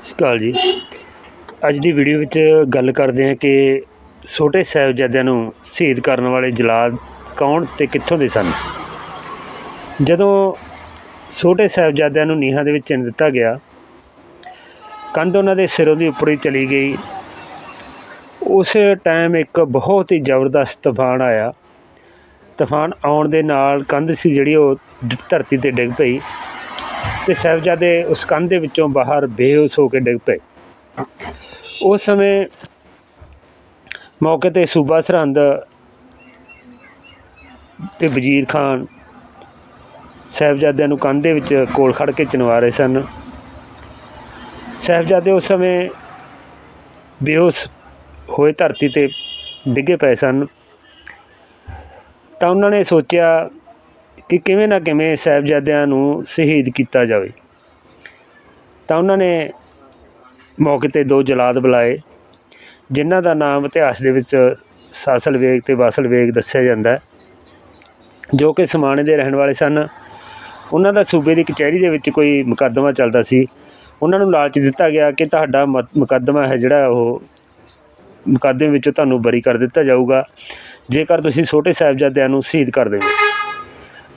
ਸਤਿ ਸ਼੍ਰੀ ਅਕਾਲ ਜੀ। ਅੱਜ ਦੀ ਵੀਡੀਓ ਵਿੱਚ ਗੱਲ ਕਰਦੇ ਹਾਂ ਕਿ ਛੋਟੇ ਸਾਹਿਬਜ਼ਾਦਿਆਂ ਨੂੰ ਸ਼ਹੀਦ ਕਰਨ ਵਾਲੇ ਜਲਾਦ ਕੌਣ ਤੇ ਕਿੱਥੋਂ ਦੇ ਸਨ? ਜਦੋਂ ਛੋਟੇ ਸਾਹਿਬਜ਼ਾਦਿਆਂ ਨੂੰ ਨੀਹਾਂ ਦੇ ਵਿੱਚ ਚਿਣ ਦਿੱਤਾ ਗਿਆ, ਕੰਧ ਉਹਨਾਂ ਦੇ ਸਿਰੋਂ ਦੀ ਉੱਪਰ ਹੀ ਚਲੀ ਗਈ। ਉਸ ਟਾਈਮ ਇੱਕ ਬਹੁਤ ਹੀ ਜ਼ਬਰਦਸਤ ਤੂਫਾਨ ਆਇਆ। ਤੂਫਾਨ ਆਉਣ ਦੇ ਨਾਲ ਕੰਧ ਸੀ ਜਿਹੜੀ ਉਹ ਧਰਤੀ ਤੇ ਡਿੱਗ ਪਈ। ਤੇ ਸਾਹਿਬਜ਼ਾਦੇ ਉਸ ਕੰਧ ਦੇ ਵਿੱਚੋਂ ਬਾਹਰ ਬੇਹੋਸ਼ ਹੋ ਕੇ ਡਿੱਗ ਪਏ। ਉਸ ਸਮੇਂ ਮੌਕੇ ਤੇ ਸੂਬਾ ਸਰਹੰਦ ਤੇ ਵਜ਼ੀਰ ਖਾਨ ਸਾਹਿਬਜ਼ਾਦਿਆਂ ਨੂੰ ਕੰਧ ਦੇ ਵਿੱਚ ਕੋਲ ਖੜ ਕੇ ਚਿਣਵਾ ਰਹੇ ਸਨ। ਸਾਹਿਬਜ਼ਾਦੇ ਉਸ ਸਮੇਂ ਬੇਹੋਸ਼ ਹੋਏ ਧਰਤੀ ਤੇ ਡਿੱਗੇ ਪਏ ਸਨ। ਤਾਂ ਉਹਨਾਂ ਨੇ ਸੋਚਿਆ ਕਿ ਕਿਵੇਂ ਨਾ ਕਿਵੇਂ ਸਾਹਿਬਜ਼ਾਦਿਆਂ ਨੂੰ ਸ਼ਹੀਦ ਕੀਤਾ ਜਾਵੇ। ਤਾਂ ਉਹਨਾਂ ਨੇ ਮੌਕੇ ਤੇ ਦੋ ਜਲਾਦ ਬੁਲਾਏ, ਜਿਨ੍ਹਾਂ ਦਾ ਨਾਮ ਇਤਿਹਾਸ ਦੇ ਵਿੱਚ ਸਾਸਲ ਵੇਗ ਤੇ ਵਾਸਲ ਵੇਗ ਦੱਸਿਆ ਜਾਂਦਾ ਹੈ, ਜੋ ਕਿ ਸਮਾਣੇ ਦੇ ਰਹਿਣ ਵਾਲੇ ਸਨ। ਉਹਨਾਂ ਦਾ ਸੂਬੇ ਦੀ ਕਚਹਿਰੀ ਦੇ ਵਿੱਚ ਕੋਈ ਮੁਕੱਦਮਾ ਚੱਲਦਾ ਸੀ। ਉਹਨਾਂ ਨੂੰ ਲਾਲਚ ਦਿੱਤਾ ਗਿਆ ਕਿ ਤੁਹਾਡਾ ਮ- ਮੁਕੱਦਮਾ ਹੈ ਜਿਹੜਾ ਉਹ ਮੁਕੱਦਮੇ ਵਿੱਚੋਂ ਤੁਹਾਨੂੰ ਬਰੀ ਕਰ ਦਿੱਤਾ ਜਾਊਗਾ। ਜੇਕਰ ਤੁਸੀਂ ਛੋਟੇ ਸਾਹਿਬਜ਼ਾਦਿਆਂ ਨੂੰ ਸ਼ਹੀਦ ਕਰ ਦੇਵੋ।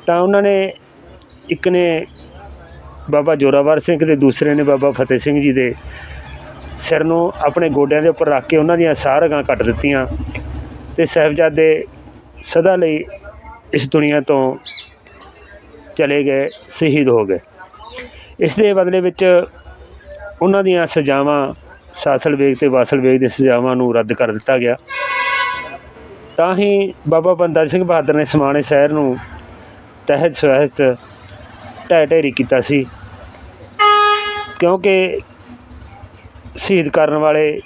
ਤਾਂ ਉਹਨਾਂ ਨੇ ਇੱਕ ਨੇ ਬਾਬਾ ਜੋਰਾਵਰ ਸਿੰਘ ਤੇ ਦੂਸਰੇ ਨੇ ਬਾਬਾ ਫਤਿਹ ਸਿੰਘ ਜੀ ਦੇ ਸਿਰ ਨੂੰ ਆਪਣੇ ਗੋਡਿਆਂ ਦੇ ਉੱਪਰ ਰੱਖ ਕੇ ਉਹਨਾਂ ਦੀਆਂ ਸਾਰਗਾਂ ਕੱਟ ਦਿੱਤੀਆਂ ਤੇ ਸਾਹਿਬਜ਼ਾਦੇ ਸਦਾ ਲਈ ਇਸ ਦੁਨੀਆ ਤੋਂ ਚਲੇ ਗਏ, ਸ਼ਹੀਦ ਹੋ ਗਏ। ਇਸ ਦੇ ਬਦਲੇ ਵਿੱਚ ਉਹਨਾਂ ਦੀਆਂ ਸਜ਼ਾਵਾਂ ਸਾਸਲ ਵੇਗ ਤੇ ਵਾਸਲ ਵੇਗ ਦੀਆਂ ਸਜ਼ਾਵਾਂ ਨੂੰ ਰੱਦ ਕਰ ਦਿੱਤਾ ਗਿਆ। ਤਾਂ ਹੀ ਬਾਬਾ ਬੰਦਾ ਸਿੰਘ ਬਹਾਦਰ ਨੇ ਸਮਾਣੇ ਸ਼ਹਿਰ ਨੂੰ ਤਹਿਤ ਸਹਿਤ ਢਹਿ ਢੇਰੀ ਕੀਤਾ ਸੀ। ਕਿਉਂਕਿ ਸ਼ਹੀਦ ਕਰਨ ਵਾਲੇ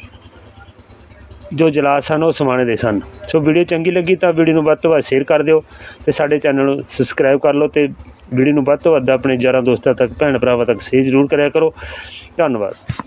ਜੋ ਜਲਾਦ ਸਨ, ਉਹ ਸਮਾਣੇ ਦੇ ਸਨ। ਸੋ ਵੀਡੀਓ ਚੰਗੀ ਲੱਗੀ ਤਾਂ ਵੀਡੀਓ ਨੂੰ ਵੱਧ ਤੋਂ ਵੱਧ ਸ਼ੇਅਰ ਕਰ ਦਿਓ ਤੇ ਸਾਡੇ ਚੈਨਲ ਨੂੰ ਸਬਸਕ੍ਰਾਈਬ ਕਰ ਲਓ ਤੇ ਵੀਡੀਓ ਨੂੰ ਵੱਧ ਤੋਂ ਵੱਧ ਆਪਣੇ ਯਾਰਾਂ ਦੋਸਤਾਂ ਤੱਕ, ਭੈਣ ਭਰਾਵਾਂ ਤੱਕ ਸ਼ੇਅਰ ਜ਼ਰੂਰ ਕਰਿਆ ਕਰੋ। ਧੰਨਵਾਦ।